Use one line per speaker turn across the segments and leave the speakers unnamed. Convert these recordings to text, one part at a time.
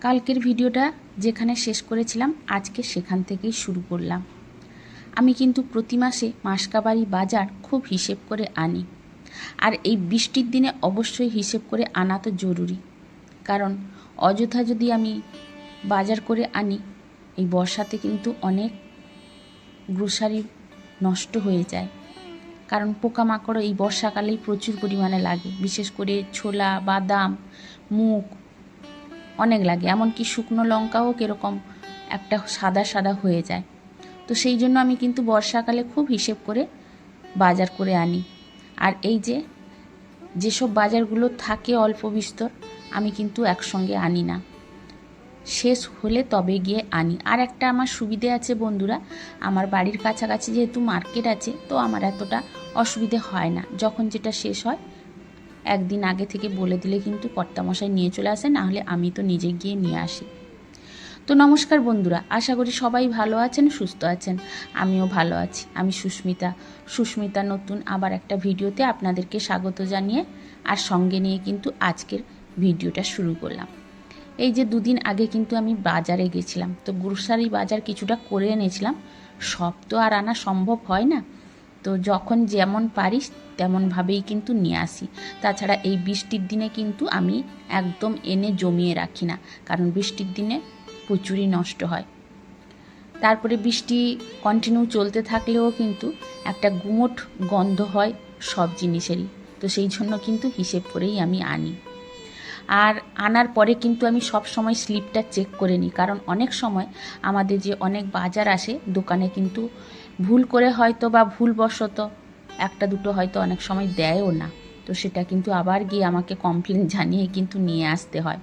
কালকের ভিডিওটা যেখানে শেষ করেছিলাম, আজকে সেখান থেকেই শুরু করলাম। আমি কিন্তু প্রতি মাসে মাসকাবাড়ি বাজার খুব হিসেব করে আনি। আর এই বৃষ্টির দিনে অবশ্যই হিসেব করে আনা তো জরুরি। কারণ অযথা যদি আমি বাজার করে আনি, এই বর্ষাতে কিন্তু অনেক গ্রোসারি নষ্ট হয়ে যায়। কারণ পোকামাকড় এই বর্ষাকালেই প্রচুর পরিমাণে লাগে। বিশেষ করে ছোলা, বাদাম, মুগ অনেক লাগে, এমনকি শুকনো লঙ্কাও কীরকম একটা সাদা সাদা হয়ে যায়। তো সেই জন্য আমি কিন্তু বর্ষাকালে খুব হিসেব করে বাজার করে আনি। আর এই যে, যেসব বাজারগুলো থাকে অল্প বিস্তর, আমি কিন্তু একসঙ্গে আনি না। শেষ হলে তবে গিয়ে আনি। আর একটা আমার সুবিধে আছে বন্ধুরা, আমার বাড়ির কাছাকাছি যেহেতু মার্কেট আছে, তো আমার এতটা অসুবিধে হয় না। যখন যেটা শেষ হয় একদিন আগে থেকে বলে দিলে কিন্তু কর্তামশাই নিয়ে চলে আসে, না হলে আমি তো নিজে গিয়ে নিয়ে আসি। তো নমস্কার বন্ধুরা, আশা করি সবাই ভালো আছেন, সুস্থ আছেন। আমিও ভালো আছি। আমি সুস্মিতা। সুস্মিতা নতুন আবার একটা ভিডিওতে আপনাদেরকে স্বাগত জানিয়ে আর সঙ্গে নিয়ে কিন্তু আজকের ভিডিওটা শুরু করলাম। এই যে দুদিন আগে কিন্তু আমি বাজারে গেছিলাম, তো গ্রোসারি বাজার কিছুটা করে এনেছিলাম। সব তো আর আনা সম্ভব হয় না। তো যখন যেমন পারিস, তেমনভাবেই কিন্তু নিয়ে আসি। তাছাড়া এই বৃষ্টির দিনে কিন্তু আমি একদম এনে জমিয়ে রাখি না, কারণ বৃষ্টির দিনে প্রচুরই নষ্ট হয়। তারপরে বৃষ্টি কন্টিনিউ চলতে থাকলেও কিন্তু একটা গুমোট গন্ধ হয় সব জিনিসেরই, তো সেই জন্য কিন্তু হিসেব করেই আমি আনি। আর আনার পরে কিন্তু আমি সব সময় স্লিপটা চেক করে নিই, কারণ অনেক সময় আমাদের যে অনেক বাজার আসে, দোকানে কিন্তু ভুল করে হয়তো বা ভুলবশত একটা দুটো হয়তো অনেক সময় দেয়ও না। তো সেটা কিন্তু আবার গিয়ে আমাকে কমপ্লেন জানিয়ে কিন্তু নিয়ে আসতে হয়।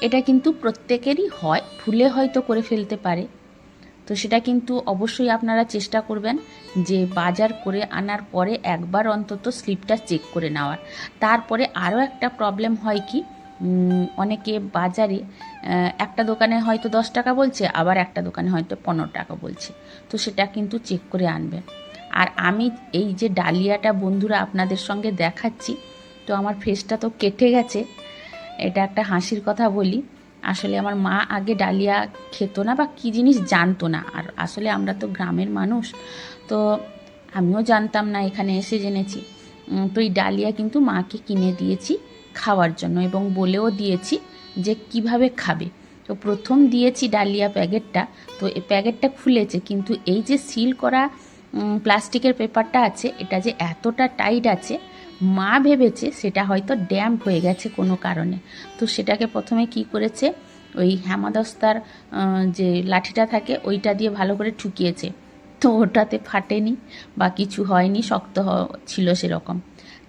এটা কিন্তু প্রত্যেকেরই হয়, ভুলে হয়তো করে ফেলতে পারে। তো সেটা কিন্তু অবশ্যই আপনারা চেষ্টা করবেন যে বাজার করে আনার পরে একবার অন্তত স্লিপটা চেক করে নেওয়ার। তারপরে আরও একটা প্রবলেম হয় কি অনেকে বাজারে একটা দোকানে হয়তো দশ টাকা বলছে, আবার একটা দোকানে হয়তো পনেরো টাকা বলছে। তো সেটা কিন্তু চেক করে আনবেন আর আমি এই যে ডালিয়াটা বন্ধুরা আপনাদের সঙ্গে দেখাচ্ছি, তো আমার ফেসটা তো কেটে গেছে। এটা একটা হাসির কথা বলি। আসলে আমার মা আগে ডালিয়া খেত না বা কী জিনিস জানতো না। আর আসলে আমরা তো গ্রামের মানুষ, তো আমিও জানতাম না, এখানে এসে জেনেছি। তো এই ডালিয়া কিন্তু মাকে কিনে দিয়েছি। খাওয়ার জন্য এবং বলেও দিয়েছি যে কীভাবে খাবে। তো প্রথম দিয়েছি ডালিয়া প্যাকেটটা। তো এই প্যাকেটটা খুলেছে কিন্তু এই যে সিল করা প্লাস্টিকের পেপারটা আছে, এটা যে এতটা টাইট আছে, মা ভেবেছে সেটা হয়তো ড্যাম্প হয়ে গেছে কোনো কারণে। তো সেটাকে প্রথমে কি করেছে, ওই হেমাদস্তার যে লাঠিটা থাকে, ওইটা দিয়ে ভালো করে ঠুকিয়েছে। তো ওটাতে ফাটেনি বা কিছু হয়নি, শক্ত ছিল সেরকম।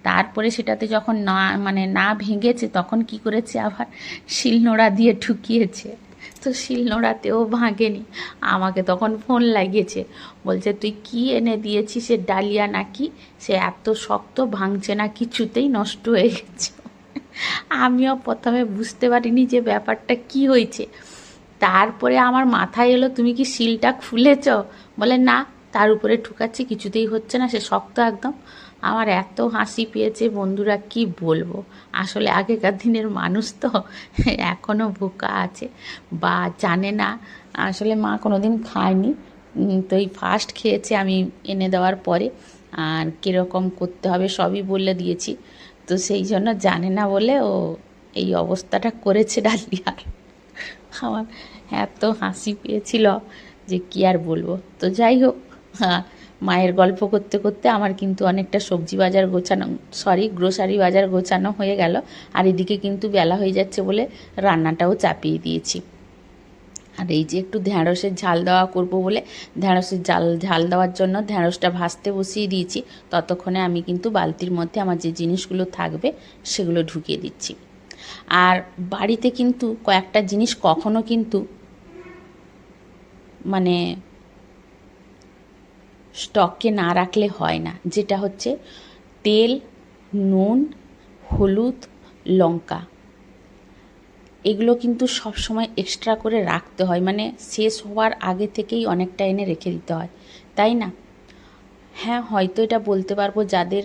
তারপরে সেটাতে যখন না মানে না ভেঙেছে, তখন কি করেছে আবার? শিলনোড়া দিয়ে ঠুকিয়েছে তো শিলনোড়াতেও ভাঙেনি। আমাকে তখন ফোন লাগিয়েছে। বলছে, তুই কি এনে দিয়েছিস সে ডালিয়া নাকি? সে এত শক্ত ভাঙছে না, কিছুতেই নষ্ট হয়ে গেছে। আমিও প্রথমে বুঝতে পারিনি যে ব্যাপারটা কি হয়েছে। তারপরে আমার মাথায় এলো, তুমি কি শিলটা খুলেছ? বলে, না, তার উপরে ঠুকাচ্ছি কিছুতেই হচ্ছে না, সে শক্ত একদম। আমার এত হাসি পেয়েছে বন্ধুরা, কি বলব? আসলে আগেকার দিনের মানুষ তো এখনও বোকা আছে বা জানে না। আসলে মা কোনো দিন খায়নি তো এই ফার্স্ট খেয়েছে আমি এনে দেওয়ার পরে। আর কীরকম করতে হবে সবই বলে দিয়েছি। তো সেই জন্য জানে না বলে ও এই অবস্থাটা করেছে ডালিয়ার। আমার এত হাসি পেয়েছিল যে কি আর বলব? তো যাই হোক হ্যাঁ মায়ের গল্প করতে করতে আমার কিন্তু অনেকটা সবজি বাজার গোছানো সরি গ্রোসারি বাজার গোছানো হয়ে গেল। আর এদিকে কিন্তু বেলা হয়ে যাচ্ছে বলে রান্নাটাও চাপিয়ে দিয়েছি। আর এই যে একটু ঢ্যাঁড়সের ঝাল দেওয়া করব বলে ঢ্যাঁড়সের জাল ঝাল দেওয়ার জন্য ঢ্যাঁড়সটা ভাজতে বসিয়ে দিয়েছি। ততক্ষণে আমি কিন্তু বালতির মধ্যে আমার যে জিনিসগুলো থাকবে সেগুলো ঢুকিয়ে দিচ্ছি। আর বাড়িতে কিন্তু কয়েকটা জিনিস কখনো কিন্তু মানে স্টকে না রাখলে হয় না, যেটা হচ্ছে তেল, নুন, হলুদ, লঙ্কা। এগুলো কিন্তু সব সময় এক্সট্রা করে রাখতে হয় মানে শেষ হওয়ার আগে থেকেই অনেকটা এনে রেখে দিতে হয়, তাই না? হ্যাঁ হয়তো এটা বলতে পারব যাদের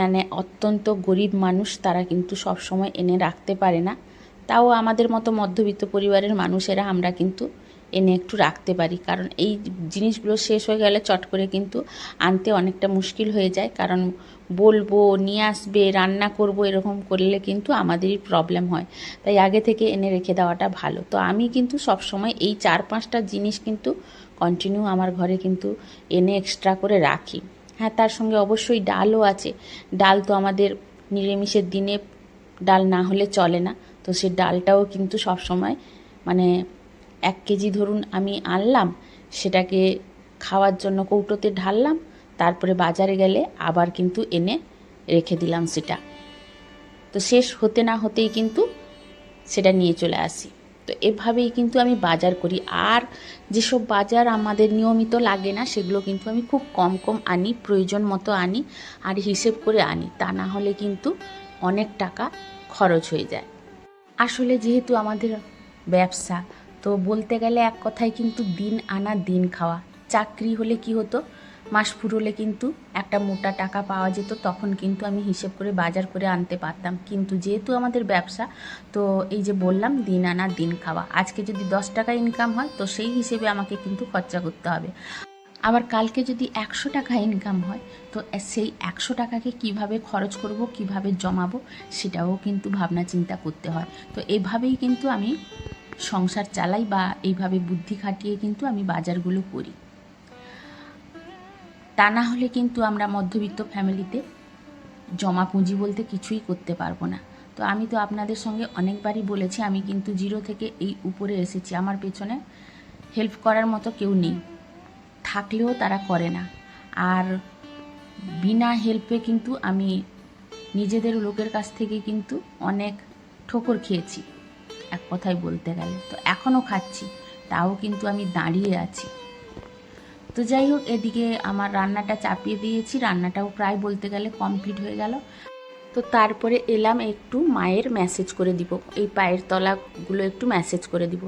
মানে অত্যন্ত গরিব মানুষ, তারা কিন্তু সব সময় এনে রাখতে পারে না। তাও আমাদের মতো মধ্যবিত্ত পরিবারের মানুষেরা, আমরা কিন্তু এনে একটু রাখতে পারি। কারণ এই জিনিসগুলো শেষ হয়ে গেলে চট করে কিন্তু আনতে অনেকটা মুশকিল হয়ে যায়। কারণ বলব, নিয়ে আসবে, রান্না করব এরকম করলে কিন্তু আমাদেরই প্রবলেম হয়। তাই আগে থেকে এনে রেখে দেওয়াটা ভালো। তো আমি কিন্তু সব সময় এই চার পাঁচটা জিনিস কিন্তু কন্টিনিউ আমার ঘরে কিন্তু এনে এক্সট্রা করে রাখি। হ্যাঁ তার সঙ্গে অবশ্যই ডালও আছে। ডাল তো আমাদের নিরামিষের দিনে ডাল না হলে চলে না। তো সে ডালটাও কিন্তু সব সময় মানে এক কেজি ধরুন আমি আনলাম, সেটাকে খাওয়ার জন্য কৌটোতে ঢাললাম, তারপরে বাজারে গেলে আবার কিন্তু এনে রেখে দিলাম সেটা। তো শেষ হতে না হতেই কিন্তু সেটা নিয়ে চলে আসি। তো এভাবেই কিন্তু আমি বাজার করি। আর যেসব বাজার আমাদের নিয়মিত লাগে না, সেগুলো কিন্তু আমি খুব কম কম আনি, প্রয়োজন মতো আনি আর হিসেব করে আনি। তা না হলে কিন্তু অনেক টাকা খরচ হয়ে যায়। আসলে যেহেতু আমাদের ব্যবসা তো বলতে গেলে এক কথায় কিন্তু দিন আনা দিন খাওয়া। চাকরি হলে কি হতো? মাস ফুরোলে কিন্তু একটা মোটা টাকা পাওয়া যেত, তখন কিন্তু আমি হিসেব করে বাজার করে আনতে পারতাম। কিন্তু যেহেতু আমাদের ব্যবসা, তো এই যে বললাম, দিন আনা দিন খাওয়া। আজকে যদি দশ টাকা ইনকাম হয়, তো সেই হিসেবে আমাকে কিন্তু খরচা করতে হবে। আবার কালকে যদি একশো টাকা ইনকাম হয়, তো সেই একশো টাকাকে কীভাবে খরচ করব, কীভাবে জমাবো, সেটাও কিন্তু ভাবনা চিন্তা করতে হয়। তো এভাবেই কিন্তু আমি সংসার চালাই বা এইভাবে বুদ্ধি খাটিয়ে কিন্তু আমি বাজারগুলো করি। তা না হলে কিন্তু আমরা মধ্যবিত্ত ফ্যামিলিতে জমা পুঁজি বলতে কিছুই করতে পারব না। তো আমি তো আপনাদের সঙ্গে অনেকবারই বলেছি, আমি কিন্তু জিরো থেকে এই উপরে এসেছি। আমার পেছনে হেল্প করার মতো কেউ নেই। থাকলেও তারা করে না। আর বিনা হেল্পে কিন্তু আমি নিজেদের লোকের কাছ থেকে কিন্তু অনেক ঠোকর খেয়েছি। এক কথায় বলতে গেলে। তো এখনও খাচ্ছি, তাও কিন্তু আমি দাঁড়িয়ে আছি। তো যাই হোক, এদিকে আমার রান্নাটা চাপিয়ে দিয়েছি। রান্নাটাও প্রায় বলতে গেলে কমপ্লিট হয়ে গেল। তো তারপরে এলাম একটু মায়ের মেসেজ করে দিব। এই পায়ের তলাগুলো একটু মেসেজ করে দিব।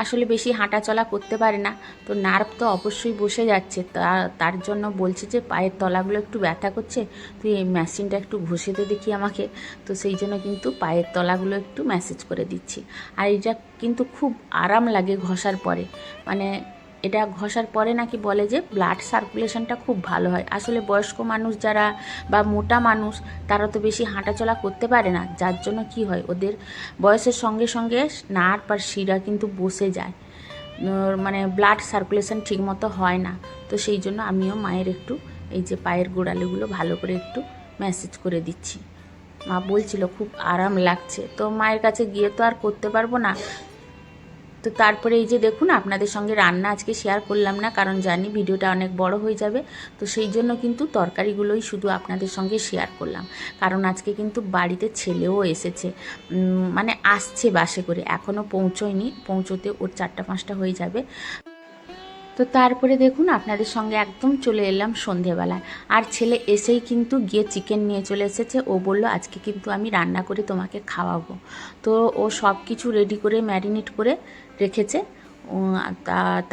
আসলে বেশি হাঁটা চলা করতে পারে না, তো নার্ভ তো অবশ্যই বসে যাচ্ছে। তার জন্য বলছে যে পায়ের তলাগুলো একটু ব্যথা করছে, তুই এই মেশিনটা একটু ঘষে দে দেখি আমাকে। তো সেই জন্য কিন্তু পায়ের তলাগুলো একটু মেসেজ করে দিচ্ছি। আর এটা কিন্তু খুব আরাম লাগে ঘষার পরে। মানে এটা ঘষার পরে নাকি বলে যে ব্লাড সার্কুলেশনটা খুব ভালো হয়। আসলে বয়স্ক মানুষ যারা বা মোটা মানুষ, তারা তো বেশি হাঁটাচলা করতে পারে না। যার জন্য কি হয়? ওদের বয়সের সঙ্গে সঙ্গে নার্ভ আর শিরা কিন্তু বসে যায়। মানে ব্লাড সার্কুলেশন ঠিকমতো হয় না। তো সেই জন্য আমিও মায়ের একটু এই যে পায়ের গোড়ালিগুলো ভালো করে একটু ম্যাসেজ করে দিচ্ছি। মা বলছিল, খুব আরাম লাগছে। তো মায়ের কাছে গিয়ে তো আর করতে পারব না। তো তারপরে এই যে দেখুন, আপনাদের সঙ্গে রান্না আজকে শেয়ার করলাম না, কারণ জানি ভিডিওটা অনেক বড় হয়ে যাবে। তো সেই জন্য কিন্তু তরকারিগুলোই শুধু আপনাদের সঙ্গে শেয়ার করলাম। কারণ আজকে কিন্তু বাড়িতে ছেলেও এসেছে। মানে আসছে বাসে করে এখনও পৌঁছয়নি। পৌঁছোতে ওর চারটা পাঁচটা হয়ে যাবে। তো তারপরে দেখুন, আপনাদের সঙ্গে একদম চলে এলাম সন্ধেবেলায়। আর ছেলে এসেই কিন্তু গিয়ে চিকেন নিয়ে চলে এসেছে। ও বলল, আজকে কিন্তু আমি রান্না করে তোমাকে খাওয়াবো। তো ও সব কিছু রেডি করে ম্যারিনেট করে রেখেছে।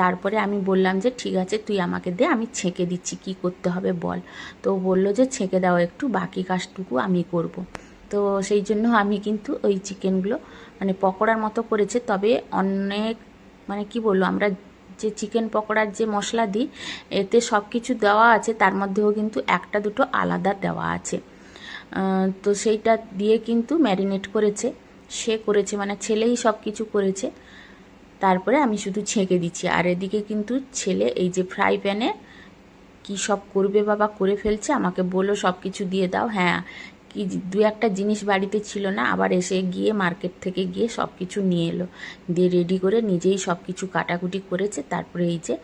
তারপরে আমি বললাম যে, ঠিক আছে, তুই আমাকে দে, আমি ছেঁকে দিচ্ছি, কি করতে হবে বল। তো বলল যে, ছেঁকে দাও একটু, বাকি কাজটুকু আমি করব। তো সেই জন্য আমি কিন্তু ওই চিকেনগুলো মানে পকোড়ার মতো করেছে। তবে অনেক মানে কি বলব, আমরা যে চিকেন পকোড়ার যে মশলা দিই, এতে সব কিছু দেওয়া আছে, তার মধ্যেও কিন্তু একটা দুটো আলাদা দেওয়া আছে। তো সেইটা দিয়ে কিন্তু ম্যারিনেট করেছে। সে করেছে মানে ছেলেই সব কিছু করেছে। তারপরে আমি শুধু ছেঁকে দিচ্ছি। আর এদিকে কিন্তু ছেলে এই যে ফ্রাই প্যানে কী সব করবে বাবা, করে ফেলছে, আমাকে বলো সব কিছু দিয়ে দাও। হ্যাঁ কি দু একটা জিনিস বাড়িতে ছিল না, আবার এসে গিয়ে মার্কেট থেকে গিয়ে সব কিছু নিয়ে এলো। দিয়ে রেডি করে নিজেই সব কিছু কাটাকুটি করেছে, তারপরে এই যে,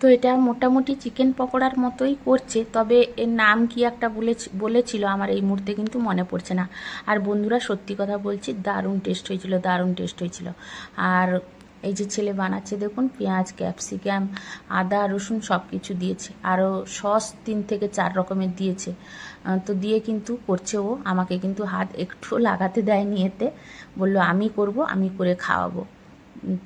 তো এটা মোটামুটি চিকেন পকোড়ার মতোই করছে, তবে এর নাম কি একটা বলে বলেছিল আমার এই মুহূর্তে কিন্তু মনে পড়ছে না। আর বন্ধুরা সত্যি কথা বলছি, দারুণ টেস্ট হয়েছিল, দারুণ টেস্ট হয়েছিল। আর এই যে ছেলে বানাচ্ছে, দেখুন, পেঁয়াজ, ক্যাপসিকাম, আদা, রসুন সব কিছু দিয়েছে। আরও সস তিন থেকে চার রকমের দিয়েছে। তো দিয়ে কিন্তু করছে ও। আমাকে কিন্তু হাত একটু লাগাতে দেয়নি এতে। বলল, আমি করব, আমি করে খাওয়াবো।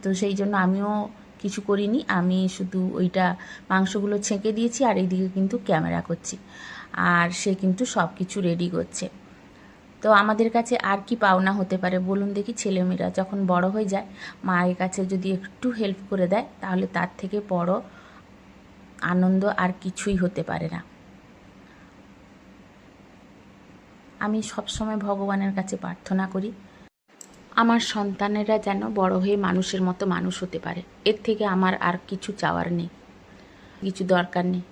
তো সেই জন্য আমিও কিছু করিনি। আমি শুধু ওইটা মাংসগুলো ছেঁকে দিয়েছি আর এইদিকে কিন্তু ক্যামেরা করছি। আর সে কিন্তু সব কিছু রেডি করছে। তো আমাদের কাছে আর কি পাওনা হতে পারে? বলুন দেখি ছেলেমেয়েরা যখন বড় হয়ে যায়, মায়ের কাছে যদি একটু হেল্প করে দেয়, তাহলে তার থেকে বড় আনন্দ আর কিছুই হতে পারে না। আমি সবসময় ভগবানের কাছে প্রার্থনা করি, আমার সন্তানেরা যেন বড় হয়ে মানুষের মতো মানুষ হতে পারে। এর থেকে আমার আর কিছু চাওয়ার নেই, কিছু দরকার নেই।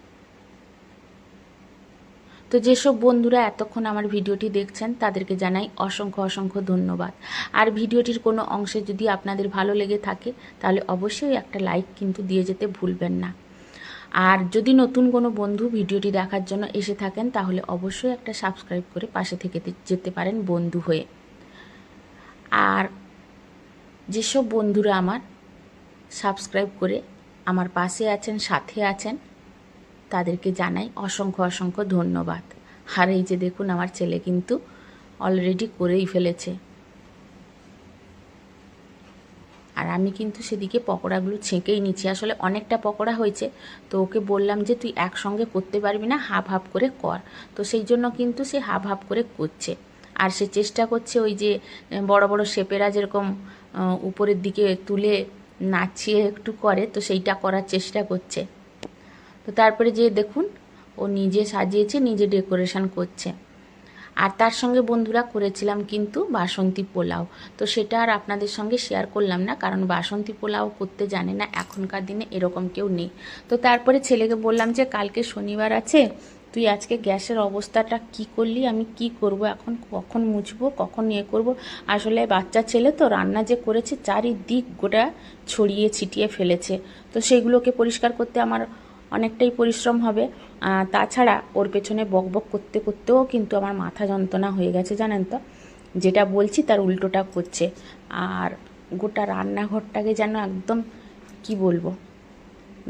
তো যেসব বন্ধুরা এতক্ষণ আমার ভিডিওটি দেখছেন, তাদেরকে জানাই অসংখ্য অসংখ্য ধন্যবাদ। আর ভিডিওটির কোনো অংশে যদি আপনাদের ভালো লেগে থাকে, তাহলে অবশ্যই একটা লাইক কিন্তু দিয়ে যেতে ভুলবেন না। আর যদি নতুন কোনো বন্ধু ভিডিওটি দেখার জন্য এসে থাকেন, তাহলে অবশ্যই একটা সাবস্ক্রাইব করে পাশে থেকে যেতে পারেন বন্ধু হয়ে। আর যেসব বন্ধুরা আমার সাবস্ক্রাইব করে আমার পাশে আছেন, সাথে আছেন তাদেরকে জানাই অসংখ্য অসংখ্য ধন্যবাদ। আর এই যে দেখুন, আমার ছেলে কিন্তু অলরেডি করেই ফেলেছে। আর আমি কিন্তু সেদিকে পকোড়াগুলো ছেঁকেই নিচ্ছি। আসলে অনেকটা পকোড়া হয়েছে, তো ওকে বললাম যে, তুই একসঙ্গে করতে পারবি না, হাফ হাফ করে কর। তো সেই জন্য কিন্তু সে হাফ হাফ করে করছে। আর সে চেষ্টা করছে ওই যে, বড় বড় শেপেরা যেরকম উপরের দিকে তুলে নাচিয়ে একটু করে, তো সেইটা করার চেষ্টা করছে। তো তারপরে যে দেখুন, ও নিজে সাজিয়েছে, নিজে ডেকোরেশন করছে। আর তার সঙ্গে বন্ধুরা করেছিলাম কিন্তু বাসন্তী পোলাও। তো সেটা আর আপনাদের সঙ্গে শেয়ার করলাম না, কারণ বাসন্তী পোলাও করতে জানে না, এখনকার দিনে এরকম কেউ নেই। তো তারপরে ছেলেকে বললাম যে, কালকে শনিবার আছে, তুই আজকে গ্যাসের অবস্থাটা কি করলি? আমি কি করব এখন? কখন মুছবো? কখন ইয়ে করব? আসলে বাচ্চা ছেলে তো, রান্না যে করেছে, চারিদিক গোটা ছড়িয়ে ছিটিয়ে ফেলেছে। তো সেগুলোকে পরিষ্কার করতে আমার অনেকটাই পরিশ্রম হবে। তাছাড়া ওর পেছনে বক বক করতে করতেও কিন্তু আমার মাথা যন্ত্রণা হয়ে গেছে, জানেন তো? যেটা বলছি তার উল্টোটা করছে। আর গোটা রান্নাঘরটাকে যেন একদম, কি বলব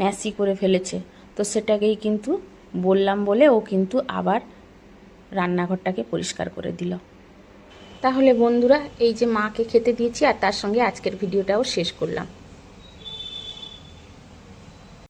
ম্যাসি করে ফেলেছে। তো সেটাকেই কিন্তু বললাম বলে ও কিন্তু আবার রান্নাঘরটাকে পরিষ্কার করে দিল। তাহলে বন্ধুরা, এই যে মাকে খেতে দিয়েছি আর তার সঙ্গে আজকের ভিডিওটাও শেষ করলাম।